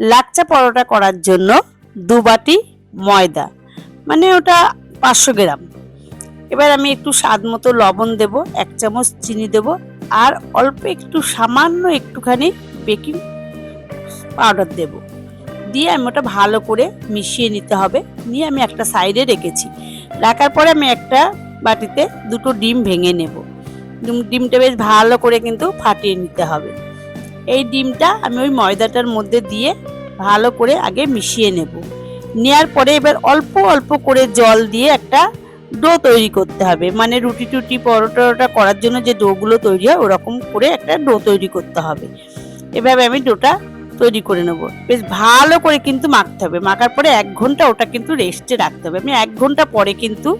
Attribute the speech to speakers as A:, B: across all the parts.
A: লাচ্চা পরোটা করার জন্য দু বাটি ময়দা মানে ওটা পাঁচশো গ্রাম। এবার আমি একটু স্বাদ মতো লবণ দেব, এক চামচ চিনি দেব, আর অল্প একটু সামান্য একটুখানি বেকিং পাউডার দেব। দিয়ে আমি ওটা ভালো করে মিশিয়ে নিতে হবে। নিয়ে আমি একটা সাইডে রেখেছি। রাখার পরে আমি একটা বাটিতে দুটো ডিম ভেঙে নেব। ডিম- ডিমটা বেশ ভালো করে কিন্তু ফাটিয়ে নিতে হবে। এই ডিমটা আমি ওই ময়দাটার মধ্যে দিয়ে ভালো করে আগে মিশিয়ে নেব। নেয়ার পরে এবার অল্প অল্প করে জল দিয়ে একটা ডো তৈরি করতে হবে। মানে রুটি টুটি, পরোটা করার জন্য যে ডোগুলো তৈরি হয়, ওরকম করে একটা ডো তৈরি করতে হবে। এভাবে আমি ডোটা তৈরি করে নেব। বেশ ভালো করে কিন্তু মাখতে হবে। মাখার পরে এক ঘণ্টা ওটা কিন্তু রেস্টে রাখতে হবে। আমি এক ঘণ্টা পরে কিন্তু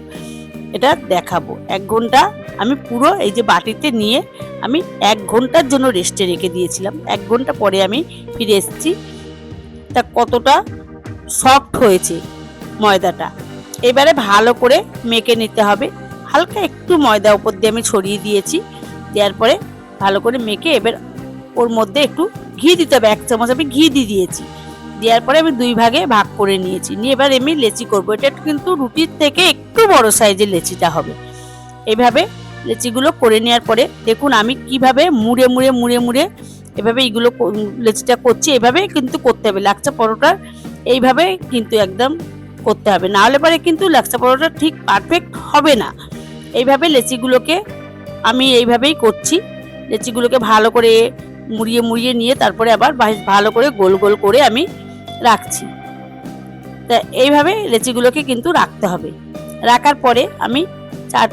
A: এটা দেখাবো। এক ঘণ্টা আমি পুরো এই যে বাটিতে নিয়ে আমি এক ঘণ্টার জন্য রেস্টে রেখে দিয়েছিলাম। এক ঘণ্টা পরে আমি ফিরে এসেছি। তা কতটা সফট হয়েছে ময়দাটা। এবারে ভালো করে মেখে নিতে হবে। হালকা একটু ময়দা উপর দিয়ে আমি ছড়িয়ে দিয়েছি। দেওয়ার পরে ভালো করে মেখে এবার ওর মধ্যে একটু ঘি দিতে হবে। এক চামচ আমি ঘি দিয়ে দিয়েছি। দেওয়ার পরে আমি দুই ভাগে ভাগ করে নিয়েছি। নিয়ে এবার আমি লেচি করব। এটা কিন্তু রুটির থেকে একটু বড় সাইজের লেচিটা হবে। এইভাবে লেচিগুলো করে নেওয়ার পরে দেখুন আমি কীভাবে মুড়ে মুড়ে মুড়ে মুড়ে এভাবে এইগুলো লেচিটা করছি, এভাবে কিন্তু করতে হবে। লাচ্চা পরোটা এইভাবে কিন্তু একদম করতে হবে। না হলে পরে কিন্তু লাচ্চা পরোটা ঠিক পারফেক্ট হবে না। এইভাবে লেচিগুলোকে আমি এইভাবেই করছি। লেচিগুলোকে ভালো করে মুড়িয়ে মুড়িয়ে নিয়ে তারপরে আবার ভালো করে গোল গোল করে আমি রাখছি। তা এইভাবে লেচিগুলোকে কিন্তু রাখতে হবে। রাখার পরে আমি চার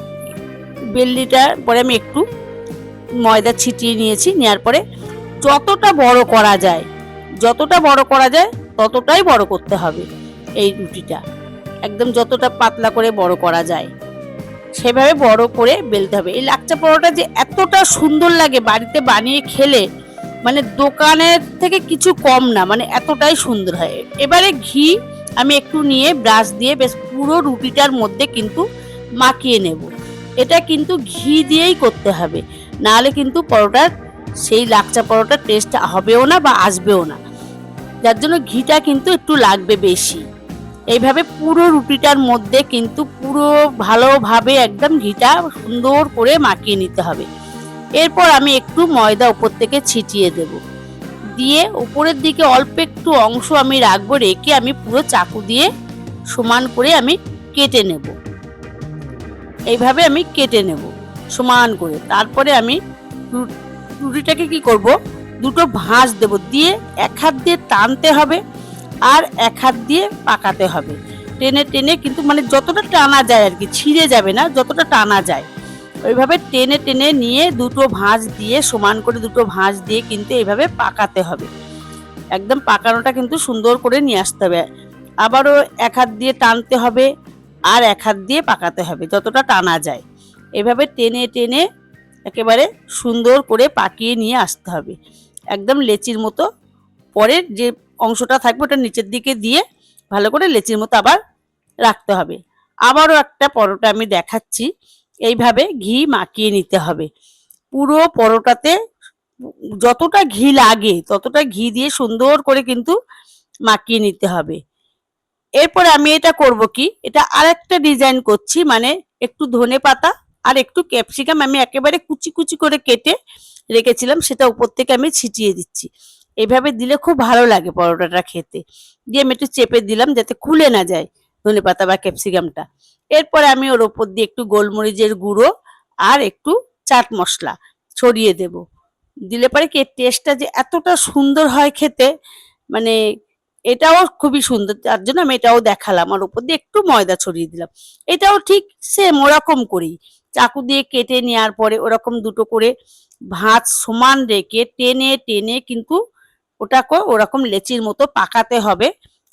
A: বেল্লিটার পরে আমি একটু ময়দা ছিটিয়ে নিয়েছি, নেওয়ার পরে যতটা বড় করা যায়, যতটা বড় করা যায়, ততটাই বড় করতে হবে এই রুটিটা। একদম যতটা পাতলা করে বড় করা যায়, সেভাবে বড় করে বেলতে হবে। এই লাচ্চা পরোটা যে এতটা সুন্দর লাগে বাড়িতে বানিয়ে খেলে মানে দোকানের থেকে কিছু কম না মানে এতটাই সুন্দর হয়। এবারে ঘি আমি একটু নিয়ে ব্রাশ দিয়ে বেশ পুরো রুটিটার মধ্যে কিন্তু মাখিয়ে নেব। এটা কিন্তু ঘি দিয়েই করতে হবে। নাহলে কিন্তু পরোটার সেই লাচ্চা পরোটার টেস্ট হবেও না বা আসবেও না। যার জন্য ঘিটা কিন্তু একটু লাগবে বেশি। এইভাবে পুরো রুটিটার মধ্যে কিন্তু পুরো ভালোভাবে একদম ঘিটা সুন্দর করে মাখিয়ে নিতে হবে। এরপর আমি একটু ময়দা উপর থেকে ছিটিয়ে দেব। দিয়ে উপরের দিকে অল্প একটু অংশ আমি রাখব, রেখে আমি পুরো চাকু দিয়ে সমান করে আমি কেটে নেব। এইভাবে আমি কেটে নেব, সমান করে। তারপরে আমি রুটিটাকে কি করব? দুটো ভাঁজ দেব, দিয়ে এক হাত দিয়ে টানতে হবে আর এক হাত দিয়ে পাকাতে হবে। টেনে টেনে কিন্তু মানে যতটা টানা যায় আর কি, ছিঁড়ে যাবে না, যতটা টানা যায়। ওইভাবে টেনে টেনে নিয়ে দুটো ভাঁজ দিয়ে, সমান করে দুটো ভাঁজ দিয়ে কিন্তু এইভাবে পাকাতে হবে। একদম পাকানোটা কিন্তু সুন্দর করে নিয়ে আসতে হবে। আবারও এক হাত দিয়ে টানতে হবে আর এক হাত দিয়ে পাকাতে হবে, যতটা টানা যায়। এভাবে টেনে টেনে একেবারে সুন্দর করে পাকিয়ে নিয়ে আসতে হবে। একদম লেচির মতো। পরের যে অংশটা থাকবে ওটা নিচের দিকে দিয়ে ভালো করে লেচির মতো আবার রাখতে হবে। আবারও একটা পরোটা আমি দেখাচ্ছি। এইভাবে ঘি মাখিয়ে নিতে হবে। পুরো পরোটাতে যতটা ঘি লাগে, ততটা ঘি দিয়ে সুন্দর করে কিন্তু মাখিয়ে নিতে হবে। এরপর আমি এটা করব কি? এটা আরেকটা ডিজাইন করছি মানে একটু ধনে পাতা আর একটু ক্যাপসিকাম আমি একেবারে কুচি কুচি করে কেটে রেখেছিলাম, সেটা উপর থেকে আমি ছিটিয়ে দিচ্ছি। এইভাবে দিলে খুব ভালো লাগে পরোটাটা খেতে। দিয়ে আমি একটু চেপে দিলাম যাতে খুলে না যায় ধনে পাতা বা ক্যাপসিকামটা এরপরে আমি ওর ওপর দিয়ে একটু গোলমরিচের গুঁড়ো আর একটু চাট মশলা ছড়িয়ে দেব। দিলে পরে কি টেস্টটা যে এতটা সুন্দর হয় খেতে মানে এটাও খুবই সুন্দর, তার জন্য আমি এটাও দেখালাম। আর উপর দিয়ে একটু ময়দা ছড়িয়ে দিলাম। এটাও ঠিক সেম ওরকম করেই। চাকু দিয়ে কেটে নেওয়ার পরে ওরকম দুটো করে ভাঁজ সমান রেখে টেনে টেনে কিন্তু ওটাকে ওরকম লেচির মতো পাকাতে হবে।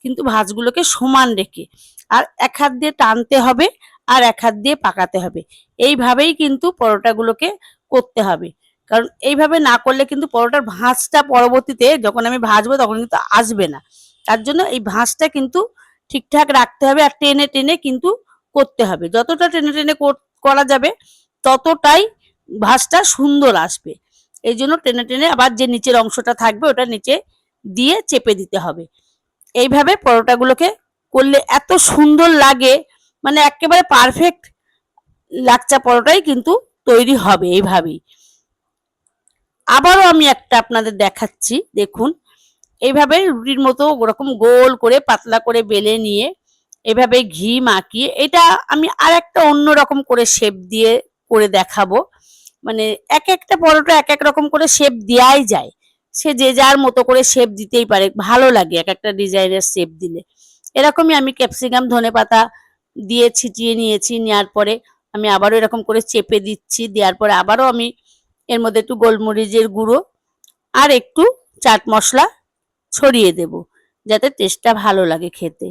A: কিন্তু ভাঁজগুলোকে সমান রেখে। আর এক হাত দিয়ে টানতে হবে আর এক হাত দিয়ে পাকাতে হবে। এইভাবেই কিন্তু পরোটাগুলোকে করতে হবে। কারণ এইভাবে না করলে কিন্তু পরোটার ভাঁজটা পরবর্তীতে যখন আমি ভাজবো তখন কিন্তু আসবে না। তার জন্য এই ভাঁজটা কিন্তু ঠিকঠাক রাখতে হবে আর টেনে টেনে কিন্তু করতে হবে। যতটা টেনে টেনে কর- যাবে, ততটাই ভাঁজটা সুন্দর আসবে। এই জন্য টেনে টেনে আবার যে নিচের অংশটা থাকবে, ওটা নিচে দিয়ে চেপে দিতে হবে। এইভাবে পরোটাগুলোকে করলে এত সুন্দর লাগে মানে একেবারে পারফেক্ট লাচ্চা পরোটাই কিন্তু তৈরি হবে এইভাবেই। আবারও আমি একটা আপনাদের দেখাচ্ছি, দেখুন। এইভাবে রুটির মতো ওরকম গোল করে, পাতলা করে বেলে নিয়ে এভাবে ঘি মাখিয়ে, এটা আমি আর একটা অন্য রকম করে শেপ দিয়ে করে দেখাবো। মানে এক একটা পরোটা এক এক রকম করে শেপ দেওয়াই যায়। সে যে যার মতো করে শেপ দিতেই পারে, ভালো লাগে এক একটা ডিজাইনের শেপ দিলে। এরকমই আমি ক্যাপসিকাম ধনে পাতা দিয়ে ছিটিয়ে নিয়েছি নেওয়ার পরে আমি আবারও এরকম করে চেপে দিচ্ছি দেওয়ার পরে আবারও আমি এর মধ্যে একটু গোলমরিচের গুঁড়ো আর একটু চাট মশলা ছড়িয়ে দেব, যাতে টেস্টটা ভালো লাগে খেতে।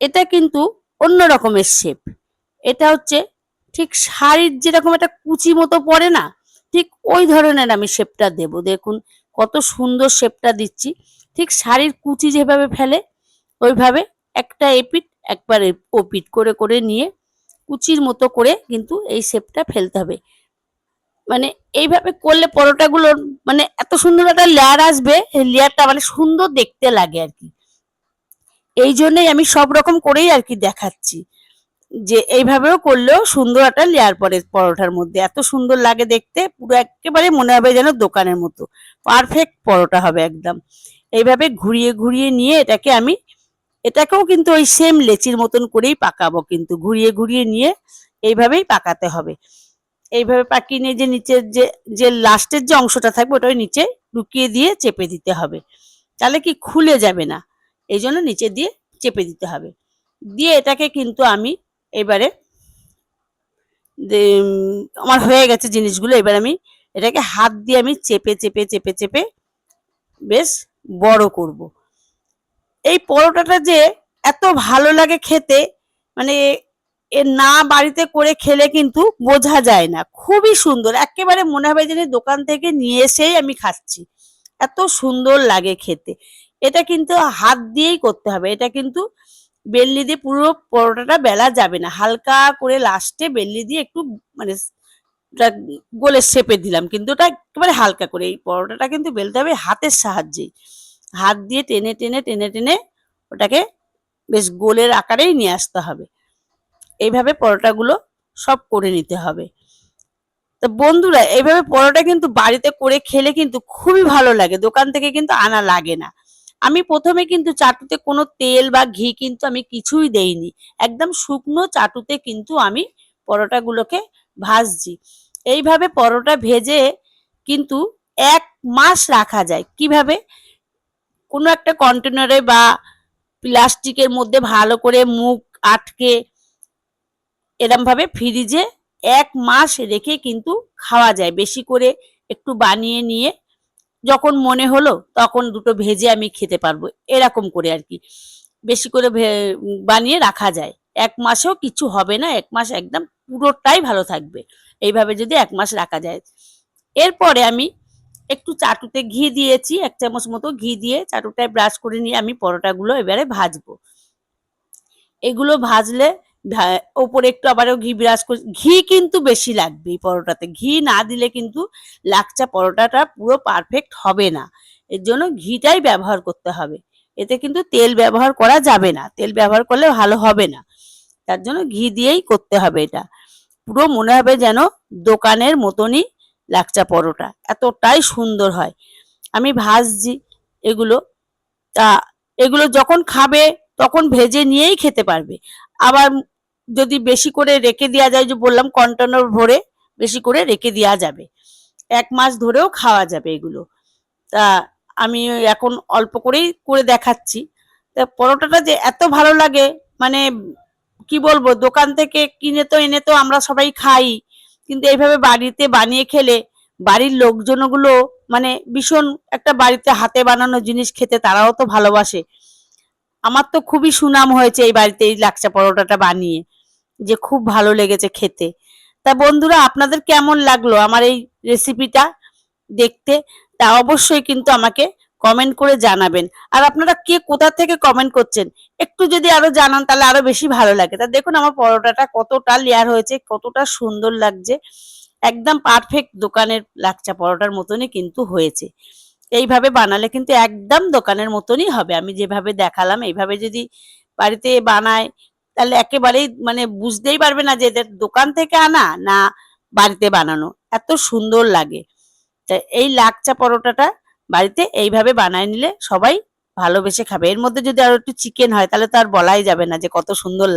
A: এটা কিন্তু অন্য রকমের শেপ এটা হচ্ছে ঠিক শাড়ির যেরকম একটা কুচি মতো পড়ে না, ঠিক ওই ধরনের আমি শেপটা দেব। দেখুন কত সুন্দর শেপটা দিচ্ছি। ঠিক শাড়ির কুচি যেভাবে ফেলে, ওইভাবে একটা এপিট একবার ওপিট করে করে নিয়ে কুচির মতো করে কিন্তু এই শেপটা ফেলতে হবে। মানে এইভাবে করলে পরোটাগুলোর মানে এত সুন্দর একটা লেয়ার আসবে লেয়ারটা মানে সুন্দর দেখতে লাগে আর কি। এই জন্যই আমি সব রকম করেই আর কি দেখাচ্ছি। যে এইভাবেও করলেও সুন্দর একটা লেয়ার পরে পরোটার মধ্যে। এত সুন্দর লাগে দেখতে, পুরো একেবারে মনে হবে যেন দোকানের মতো। পারফেক্ট পরোটা হবে একদম। এইভাবে ঘুরিয়ে ঘুরিয়ে নিয়ে এটাকে আমি, এটাকেও কিন্তু ওই সেম লেচির মতন করেই পাকাবো কিন্তু। ঘুরিয়ে ঘুরিয়ে নিয়ে এইভাবেই পাকাতে হবে। এইভাবে পাকিয়ে নিয়ে যে নিচের যে যে লাস্টের যে অংশটা থাকবে ওটা নিচে ঢুকিয়ে দিয়ে চেপে দিতে হবে। তাহলে কি খুলে যাবে না? এই জন্য নিচে দিয়ে চেপে দিতে হবে। দিয়ে এটাকে কিন্তু আমি এবারে আমার হয়ে গেছে জিনিসগুলো, এবার আমি এটাকে হাত দিয়ে আমি চেপে চেপে চেপে চেপে বেশ বড় করব। এই পরোটাটা যে এত ভালো লাগে খেতে মানে না বাড়িতে করে খেলে কিন্তু বোঝা যায় না। খুবই সুন্দর। একেবারে মনে হবে যেন দোকান থেকে নিয়ে এসেই আমি খাচ্ছি। এত সুন্দর লাগে খেতে। এটা কিন্তু হাত দিয়েই করতে হবে। এটা কিন্তু বেল্লি দিয়ে পুরো পরোটাটা বেলা যাবে না। হালকা করে লাস্টে বেল্লি দিয়ে একটু মানে গোলের শেপে দিলাম। কিন্তু ওটা একেবারে হালকা করে। এই পরোটাটা কিন্তু বেলতে হবে হাতের সাহায্যেই হাত দিয়ে টেনে টেনে টেনে টেনে ওটাকে বেশ গোলের আকারেই নিয়ে আসতে হবে। এইভাবে পরোটাগুলো সব করে নিতে হবে। তো বন্ধুরা, এইভাবে পরোটা কিন্তু বাড়িতে করে খেলে কিন্তু খুবই ভালো লাগে, দোকান থেকে কিন্তু আনা লাগে না। আমি প্রথমে কিন্তু চাটুতে কোনো তেল বা ঘি কিন্তু আমি কিছুই দেইনি, একদম শুকনো চাটুতে কিন্তু আমি পরোটাগুলোকে ভাজছি। এইভাবে পরোটা ভেজে কিন্তু এক মাস রাখা যায়। কীভাবে? কোনো একটা কন্টেনারে বা প্লাস্টিকের মধ্যে ভালো করে মুখ আটকে এরম ভাবে ফ্রিজে এক মাস রেখে কিন্তু খাওয়া যায়। বেশি করে একটু বানিয়ে নিয়ে যখন মনে হলো তখন দুটো ভেজে আমি খেতে পারব, এরকম করে আর কি। বেশি করে বানিয়ে রাখা যায়। এক মাসেও কিছু হবে না, এক মাস একদম পুরোটাই ভালো থাকবে। এইভাবে যদি এক মাস রাখা যায়। এরপরে আমি একটু চাটুতে ঘি দিয়েছি, এক চামচ মতো ঘি দিয়ে চাটুটায় ব্রাশ করে নিয়ে আমি পরোটাগুলো এবারে ভাজবো। এগুলো ভাজলে ওপরে একটু আবারও ঘি ব্রাশ করে, ঘি কিন্তু বেশি লাগবে এই পরোটাতে। ঘি না দিলে কিন্তু লাকচা পরোটাটা পুরো পারফেক্ট হবে না। এর জন্য ঘিটাই ব্যবহার করতে হবে। এতে কিন্তু তেল ব্যবহার করা যাবে না। তেল ব্যবহার করলে ভালো হবে না। তার জন্য ঘি দিয়েই করতে হবে এটা। পুরো মনে হবে যেন দোকানের মতনই লাকচা পরোটা। এতটাই সুন্দর হয়। আমি ভাজছি এগুলো। তা এগুলো যখন খাবে তখন ভেজে নিয়েই খেতে পারবে। আবার যদি বেশি করে রেখে দেওয়া যায়, যে বললাম কন্টেনার ভরে বেশি করে রেখে দেওয়া যাবে। এক মাস ধরেও খাওয়া যাবে এগুলো। তা আমি এখন অল্প করেই করে দেখাচ্ছি। তা পরোটাটা যে এত ভালো লাগে মানে কি বলব, দোকান থেকে কিনে তো, এনে তো আমরা সবাই খাই। কিন্তু এইভাবে বাড়িতে বানিয়ে খেলে বাড়ির লোকজনগুলো মানে ভীষণ একটা বাড়িতে হাতে বানানো জিনিস খেতে তারাও তো ভালোবাসে। আমার তো খুবই সুনাম হয়েছে এই বাড়িতে এই লাকচা পরোটাটা বানিয়ে। যে খুব ভালো লেগেছে খেতে। তা বন্ধুরা, আপনাদের কেমন লাগল আমার এই রেসিপিটা দেখতে? তা অবশ্যই কিন্তু আমাকে কমেন্ট করে জানাবেন। আর আপনারা কে কোথা থেকে কমেন্ট করছেন, একটু যদি আরও জানান তাহলে আরও বেশি ভালো লাগে। তা দেখুন আমার পরোটাটা কতটা লেয়ার হয়েছে, কতটা সুন্দর লাগছে। একদম পারফেক্ট দোকানের লাকচা পরোটার মতনই কিন্তু হয়েছে। এইভাবে বানালে কিন্তু একদম দোকানের মতনই হবে। আমি যেভাবে দেখালাম, এইভাবে যদি বাড়িতে বানায় তাহলে একেবারেই মানে বুঝতেই পারবে না যে এদের দোকান থেকে আনা না বাড়িতে বানানো। এত সুন্দর লাগে। তা এই লাকচা পরোটাটা বাড়িতে এইভাবে বানায় নিলে সবাই ভালোবেসে খাবে। এর মধ্যে যদি আরও একটু চিকেন হয়, তাহলে তো আর বলাই যাবে না যে কত সুন্দর